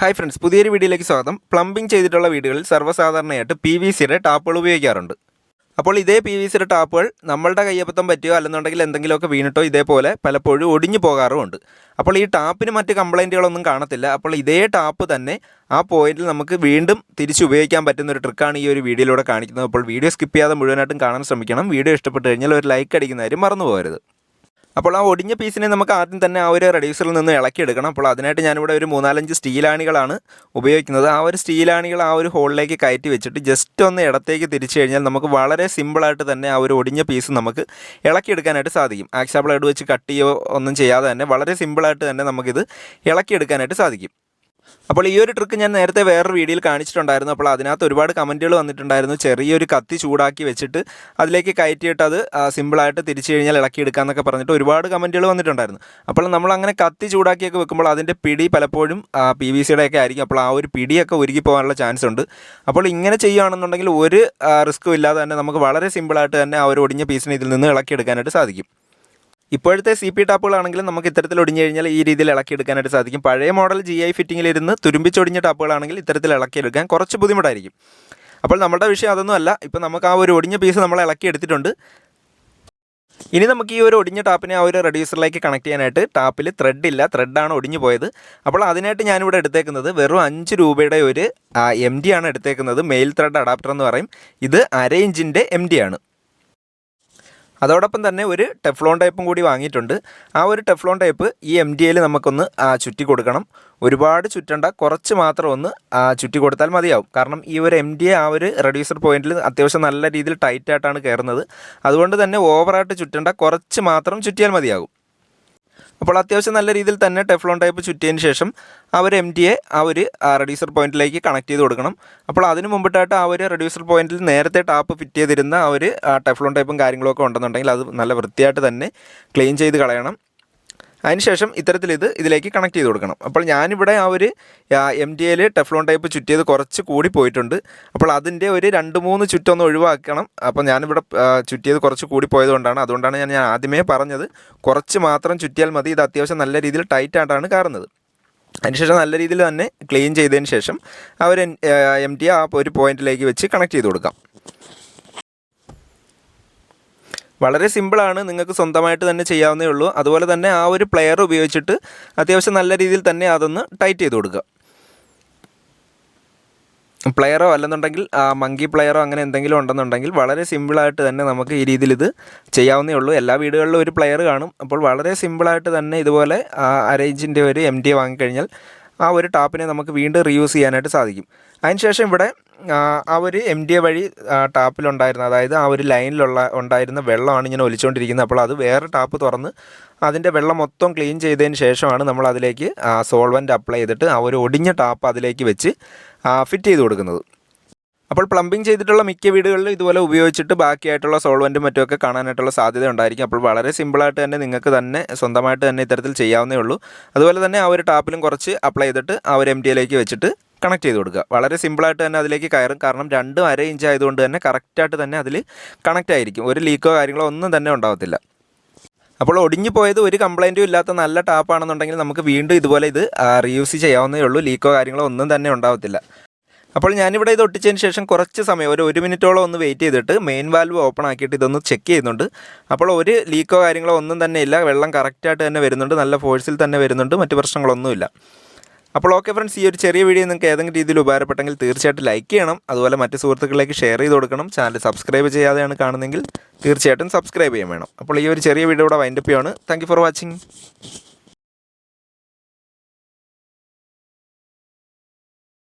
Hi friends പുതിയൊരു വീഡിയോയിലേക്ക് സ്വാഗതം. പ്ലംബിംഗ് ചെയ്തിട്ടുള്ള വീടുകളിൽ സർവസാധാരണയായിട്ട് പി വി സിയുടെ ടാപ്പുകൾ ഉപയോഗിക്കാറുണ്ട്. അപ്പോൾ ഇതേ പി വി സിയുടെ ടാപ്പുകൾ നമ്മളുടെ കയ്യപ്പത്തം പറ്റിയോ അല്ലെന്നുണ്ടെങ്കിൽ എന്തെങ്കിലുമൊക്കെ വീണിട്ടോ ഇതേപോലെ പലപ്പോഴും ഒടിഞ്ഞു പോകാറുമുണ്ട് അപ്പോൾ ഈ ടാപ്പിന് മറ്റ് കംപ്ലൈന്റുകളൊന്നും കാണത്തില്ല. അപ്പോൾ ഇതേ ടാപ്പ് തന്നെ ആ പോയിന്റിൽ നമുക്ക് വീണ്ടും തിരിച്ച് ഉപയോഗിക്കാൻ പറ്റുന്ന ഒരു ട്രിക്കാണ് ഈ ഒരു വീഡിയോയിലൂടെ കാണിക്കുന്നത്. അപ്പോൾ വീഡിയോ സ്കിപ്പ് ചെയ്യാതെ മുഴുവനായിട്ടും കാണാൻ ശ്രമിക്കണം. വീഡിയോ ഇഷ്ടപ്പെട്ട് കഴിഞ്ഞാൽ ഒരു ലൈക്ക് അടിക്കുന്ന കാര്യം മറന്നു പോകരുത് അപ്പോൾ ആ ഒടിഞ്ഞ പീസിനെ നമുക്ക് ആദ്യം തന്നെ ആ ഒരു റെഡ്യൂസറിൽ നിന്ന് ഇളക്കിയെടുക്കണം. അപ്പോൾ അതിനായിട്ട് ഞാനിവിടെ ഒരു മൂന്നാലഞ്ച് സ്റ്റീലാണികളാണ് ഉപയോഗിക്കുന്നത്. ആ ഒരു സ്റ്റീലാണികൾ ആ ഒരു ഹോളിലേക്ക് കയറ്റി വെച്ചിട്ട് ജസ്റ്റ് ഒന്ന് ഇടത്തേക്ക് തിരിച്ചു കഴിഞ്ഞാൽ നമുക്ക് വളരെ സിമ്പിളായിട്ട് തന്നെ ആ ഒരു ഒടിഞ്ഞ പീസ് നമുക്ക് ഇളക്കിയെടുക്കാനായിട്ട് സാധിക്കും. ആക്സാ ബ്ലേഡ് വെച്ച് കട്ട് ചെയ്യോ ഒന്നും ചെയ്യാതെ തന്നെ വളരെ സിമ്പിളായിട്ട് തന്നെ നമുക്കിത് ഇളക്കിയെടുക്കാനായിട്ട് സാധിക്കും. അപ്പോൾ ഈ ഒരു ട്രിക്ക് ഞാൻ നേരത്തെ വേറൊരു വീഡിയോയിൽ കാണിച്ചിട്ടുണ്ടായിരുന്നു. അപ്പോൾ അതിനകത്ത് ഒരുപാട് കമന്റുകൾ വന്നിട്ടുണ്ടായിരുന്നു. ചെറിയൊരു കത്തി ചൂടാക്കി വെച്ചിട്ട് അതിലേക്ക് കയറ്റിയിട്ട് അത് സിമ്പിളായിട്ട് തിരിച്ചു കഴിഞ്ഞാൽ ഇളക്കിയെടുക്കാമെന്നൊക്കെ പറഞ്ഞിട്ട് ഒരുപാട് കമന്റുകൾ വന്നിട്ടുണ്ടായിരുന്നു. അപ്പോൾ നമ്മൾ അങ്ങനെ കത്തി ചൂടാക്കിയൊക്കെ വെക്കുമ്പോൾ അതിന്റെ പിടി പലപ്പോഴും പി വി സിയുടെ ഒക്കെ ആയിരിക്കും. അപ്പോൾ ആ ഒരു പിടിയൊക്കെ ഒരുക്കി പോകാനുള്ള ചാൻസ് ഉണ്ട്. അപ്പോൾ ഇങ്ങനെ ചെയ്യുകയാണെന്നുണ്ടെങ്കിൽ ഒരു റിസ്ക്കും ഇല്ലാതെ തന്നെ നമുക്ക് വളരെ സിമ്പിളായിട്ട് തന്നെ ആ ഒരു ഒടിഞ്ഞ പീസിനെ ഇതിൽ നിന്ന് ഇളക്കിയെടുക്കാനായിട്ട് സാധിക്കും. ഇപ്പോഴത്തെ സി പി ടാപ്പുകളാണെങ്കിലും നമുക്ക് ഇത്തരത്തിൽ ഒടിഞ്ഞു കഴിഞ്ഞാൽ ഈ രീതിയിൽ ഇളക്കിയെടുക്കാനായിട്ട് സാധിക്കും. പഴയ മോഡൽ ജി ഐ ഫിറ്റിങ്ങിലിരുന്ന് തുരുമ്പിച്ചൊടിഞ്ഞ ടാപ്പുകളാണെങ്കിൽ ഇത്തരത്തിൽ ഇളക്കിയെടുക്കാൻ കുറച്ച് ബുദ്ധിമുട്ടായിരിക്കും. അപ്പോൾ നമ്മുടെ വിഷയം അതൊന്നും അല്ല ഇപ്പോൾ നമുക്ക് ആ ഒരു ഒടിഞ്ഞ പീസ് നമ്മൾ ഇളക്കി എടുത്തിട്ടുണ്ട്. ഇനി നമുക്ക് ഈ ഒരു ഒടിഞ്ഞ ടാപ്പിനെ ആ ഒരു റെഡ്യൂസറിലേക്ക് കണക്ട് ചെയ്യാനായിട്ട് ടാപ്പിൽ ത്രെഡ് ഇല്ല. ത്രെഡാണ് ഒടിഞ്ഞു പോയത്. അപ്പോൾ അതിനായിട്ട് ഞാനിവിടെ എടുത്തേക്കുന്നത് വെറും അഞ്ച് രൂപയുടെ ഒരു എം ആണ് എടുത്തേക്കുന്നത്. മെയിൽ ത്രെഡ് അഡാപ്റ്റർ എന്ന് പറയും. ഇത് അര ഇഞ്ചിന്റെ എം ആണ്. അതോടൊപ്പം തന്നെ ഒരു ടെഫ്ലോൺ ടൈപ്പും കൂടി വാങ്ങിയിട്ടുണ്ട്. ആ ഒരു ടെഫ്ലോൺ ടൈപ്പ് ഈ എം ഡി എയിൽ നമുക്കൊന്ന് ചുറ്റി കൊടുക്കണം. ഒരുപാട് ചുറ്റണ്ട കുറച്ച് മാത്രം ഒന്ന് ചുറ്റി കൊടുത്താൽ മതിയാവും. കാരണം ഈ ഒരു എം ഡി എ ആ ഒരു റെഡ്യൂസർ പോയിന്റിൽ അത്യാവശ്യം നല്ല രീതിയിൽ ടൈറ്റായിട്ടാണ് കയറുന്നത് അതുകൊണ്ട് തന്നെ ഓവറായിട്ട് ചുറ്റണ്ട കുറച്ച് മാത്രം ചുറ്റിയാൽ മതിയാകും. അപ്പോൾ അത്യാവശ്യം നല്ല രീതിയിൽ തന്നെ ടെഫ്ലോൺ ടൈപ്പ് ചുറ്റിയതിന് ശേഷം ആ ഒരു എം ടി എ ആ റെഡ്യൂസർ പോയിന്റിലേക്ക് കണക്ട് ചെയ്ത് കൊടുക്കണം. അപ്പോൾ അതിന് മുമ്പിട്ടായിട്ട് ആ ഒരു റെഡ്യൂസർ പോയിന്റിൽ നേരത്തെ ടാപ്പ് ഫിറ്റ് ചെയ്തിരുന്ന ആ ഒരു ടെഫ്ലോൺ ടൈപ്പും കാര്യങ്ങളൊക്കെ ഉണ്ടെന്നുണ്ടെങ്കിൽ അത് നല്ല വൃത്തിയായിട്ട് തന്നെ ക്ലീൻ ചെയ്ത് കളയണം. അതിനുശേഷം ഇത്തരത്തിൽ ഇത് ഇതിലേക്ക് കണക്ട് ചെയ്ത് കൊടുക്കണം. അപ്പോൾ ഞാനിവിടെ ആ ഒരു എം ഡി എയിൽ ടെഫ്ലോൺ ടൈപ്പ് ചുറ്റിയത് കുറച്ച് കൂടി പോയിട്ടുണ്ട്. അപ്പോൾ അതിന്റെ ഒരു രണ്ട് മൂന്ന് ചുറ്റൊന്ന് ഒഴിവാക്കണം. അപ്പോൾ ഞാനിവിടെ ചുറ്റിയത് കുറച്ച് കൂടി പോയതുകൊണ്ടാണ് അതുകൊണ്ടാണ് ഞാൻ ഞാൻ ആദ്യമേ പറഞ്ഞത്. കുറച്ച് മാത്രം ചുറ്റിയാൽ മതി. ഇത് അത്യാവശ്യം നല്ല രീതിയിൽ ടൈറ്റ് ആയിട്ടാണ് കയറുന്നത് അതിനുശേഷം നല്ല രീതിയിൽ തന്നെ ക്ലീൻ ചെയ്തതിന് ശേഷം അവർ എം ആ ഒരു പോയിന്റിലേക്ക് വെച്ച് കണക്ട് ചെയ്ത് കൊടുക്കാം. വളരെ സിമ്പിളാണ്. നിങ്ങൾക്ക് സ്വന്തമായിട്ട് തന്നെ ചെയ്യാവുന്നേ ഉള്ളൂ. അതുപോലെ തന്നെ ആ ഒരു പ്ലെയർ ഉപയോഗിച്ചിട്ട് അത്യാവശ്യം നല്ല രീതിയിൽ തന്നെ അതൊന്ന് ടൈറ്റ് ചെയ്ത് കൊടുക്കുക. പ്ലെയറോ അല്ലെന്നുണ്ടെങ്കിൽ ആ മങ്കി പ്ലെയറോ അങ്ങനെ എന്തെങ്കിലും ഉണ്ടെന്നുണ്ടെങ്കിൽ വളരെ സിമ്പിളായിട്ട് തന്നെ നമുക്ക് ഈ രീതിയിൽ ഇത് ചെയ്യാവുന്നേ ഉള്ളൂ. എല്ലാ വീടുകളിലും ഒരു പ്ലെയർ കാണും. അപ്പോൾ വളരെ സിമ്പിളായിട്ട് തന്നെ ഇതുപോലെ അരേഞ്ചിന്റെ ഒരു എം ടി വാങ്ങിക്കഴിഞ്ഞാൽ ആ ഒരു ടാപ്പിനെ നമുക്ക് വീണ്ടും റീയൂസ് ചെയ്യാനായിട്ട് സാധിക്കും. അതിനുശേഷം ഇവിടെ ആ, ഒരു എം ഡി എ വഴി ടാപ്പിലുണ്ടായിരുന്ന അതായത് ആ ഒരു ലൈനിലുള്ള ഉണ്ടായിരുന്ന വെള്ളമാണ് ഇങ്ങനെ ഒലിച്ചുകൊണ്ടിരിക്കുന്നത് അപ്പോൾ അത് വേറെ ടാപ്പ് തുറന്ന് അതിന്റെ വെള്ളം മൊത്തം ക്ലീൻ ചെയ്തതിന് ശേഷമാണ് നമ്മൾ അതിലേക്ക് സോൾവന്റ് അപ്ലൈ ചെയ്തിട്ട് ആ ഒരു ഒടിഞ്ഞ ടാപ്പ് അതിലേക്ക് വെച്ച് ഫിറ്റ് ചെയ്ത് കൊടുക്കുന്നത്. അപ്പോൾ പ്ലംബിംഗ് ചെയ്തിട്ടുള്ള മിക്ക വീടുകളിലും ഇതുപോലെ ഉപയോഗിച്ചിട്ട് ബാക്കിയായിട്ടുള്ള സോൾവന്റും മറ്റുമൊക്കെ കാണാനായിട്ടുള്ള സാധ്യത ഉണ്ടായിരിക്കും. അപ്പോൾ വളരെ സിമ്പിളായിട്ട് തന്നെ നിങ്ങൾക്ക് തന്നെ സ്വന്തമായിട്ട് തന്നെ ഇത്തരത്തിൽ ചെയ്യാവുന്നേ ഉള്ളൂ. അതുപോലെ തന്നെ ആ ഒരു ടാപ്പിലും കുറച്ച് അപ്ലൈ ചെയ്തിട്ട് ആ ഒരു എം ടിയിലേക്ക് വെച്ചിട്ട് കണക്ട് ചെയ്ത് കൊടുക്കുക. വളരെ സിമ്പിളായിട്ട് തന്നെ അതിലേക്ക് കയറും. കാരണം രണ്ടും അര ഇഞ്ച് ആയതുകൊണ്ട് തന്നെ കറക്റ്റായിട്ട് തന്നെ അതിൽ കണക്റ്റ് ആയിരിക്കും. ഒരു ലീക്കോ കാര്യങ്ങളോ ഒന്നും തന്നെ ഉണ്ടാകത്തില്ല അപ്പോൾ ഒടിഞ്ഞു പോയത് ഒരു കംപ്ലൈന്റും ഇല്ലാത്ത നല്ല ടാപ്പാണെന്നുണ്ടെങ്കിൽ നമുക്ക് വീണ്ടും ഇതുപോലെ ഇത് റീയൂസ് ചെയ്യാവുന്നേ ഉള്ളൂ. ലീക്കോ കാര്യങ്ങളോ ഒന്നും തന്നെ ഉണ്ടാകത്തില്ല അപ്പോൾ ഞാനിവിടെ ഇത് ഒട്ടിച്ചതിന് ശേഷം കുറച്ച് സമയം ഒരു ഒരു മിനിറ്റോളം ഒന്ന് വെയിറ്റ് ചെയ്തിട്ട് മെയിൻ വാൽവ് ഓപ്പൺ ആക്കിയിട്ട് ഇതൊന്ന് ചെക്ക് ചെയ്യുന്നുണ്ട്. അപ്പോൾ ഒരു ലീക്കോ കാര്യങ്ങളോ ഒന്നും തന്നെ ഇല്ല. വെള്ളം കറക്റ്റായിട്ട് തന്നെ വരുന്നുണ്ട്. നല്ല ഫോഴ്സിൽ തന്നെ വരുന്നുണ്ട്. മറ്റു പ്രശ്നങ്ങളൊന്നുമില്ല അപ്പോൾ ഓക്കെ ഫ്രണ്ട്സ് ഈ ഒരു ചെറിയ വീഡിയോ നിങ്ങൾക്ക് ഏതെങ്കിലും രീതിയിൽ ഉപകാരപ്പെട്ടെങ്കിൽ തീർച്ചയായിട്ടും ലൈക്ക് ചെയ്യണം. അതുപോലെ മറ്റ് സുഹൃത്തുക്കളിലേക്ക് ഷെയർ ചെയ്ത് കൊടുക്കണം. ചാനൽ സബ്സ്ക്രൈബ് ചെയ്യാതെയാണ് കാണുന്നതെങ്കിൽ തീർച്ചയായിട്ടും സബ്സ്ക്രൈബ് ചെയ്യാൻ വേണം. അപ്പോൾ ഈ ഒരു ചെറിയ വീഡിയോ ഇവിടെ വൈൻഡപ്പ് ചെയ്യാണ് താങ്ക് ഫോർ വാച്ചിങ്